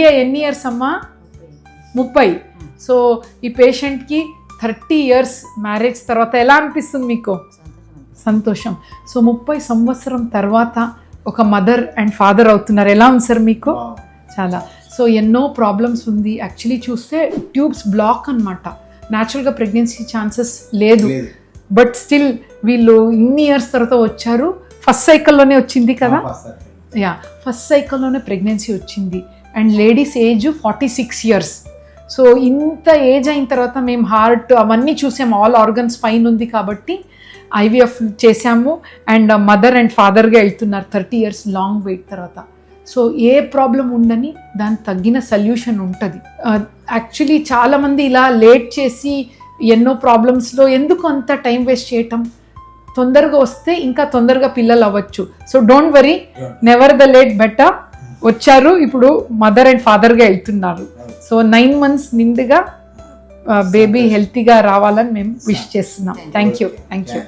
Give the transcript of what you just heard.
India ఎన్ని years అమ్మా? ముప్పై. సో ఈ పేషెంట్కి థర్టీ ఇయర్స్ మ్యారేజ్ తర్వాత ఎలా అనిపిస్తుంది మీకు? సంతోషం. సో ముప్పై సంవత్సరం తర్వాత ఒక మదర్ అండ్ ఫాదర్ అవుతున్నారు. ఎలా ఉంది సార్ మీకు? చాలా. సో ఎన్నో ప్రాబ్లమ్స్ ఉంది. యాక్చువల్లీ చూస్తే ట్యూబ్స్ బ్లాక్ అనమాట న్యాచురల్గా ప్రెగ్నెన్సీ ఛాన్సెస్ లేదు. బట్ స్టిల్ వీళ్ళు ఇన్ని ఇయర్స్ తర్వాత వచ్చారు. ఫస్ట్ సైకిల్లోనే వచ్చింది కదా? యా ఫస్ట్ సైకిల్లోనే ప్రెగ్నెన్సీ వచ్చింది. And ladies age forty six years. So ఇంత ఏజ్ అయిన తర్వాత మేము హార్ట్ అవన్నీ చూసాము ఆల్ ఆర్గన్స్ ఫైన్ ఉంది కాబట్టి ఐవీఎఫ్ చేశాము. అండ్ మదర్ అండ్ ఫాదర్గా వెళ్తున్నారు థర్టీ ఇయర్స్ లాంగ్ వెయిట్ తర్వాత. సో ఏ ప్రాబ్లం ఉండని దానికి తగ్గిన సొల్యూషన్ ఉంటుంది. యాక్చువల్లీ చాలామంది ఇలా లేట్ చేసి ఎన్నో ప్రాబ్లమ్స్లో ఎందుకు అంత టైం వేస్ట్ చేయటం? తొందరగా వస్తే ఇంకా తొందరగా పిల్లలు అవ్వచ్చు. So don't worry never the late better. వచ్చారు. ఇప్పుడు మదర్ అండ్ ఫాదర్గా వెళ్తున్నారు. సో నైన్ మంత్స్ నిండుగా బేబీ హెల్తీగా రావాలని మేము విష్ చేస్తున్నాం. Thank you thank you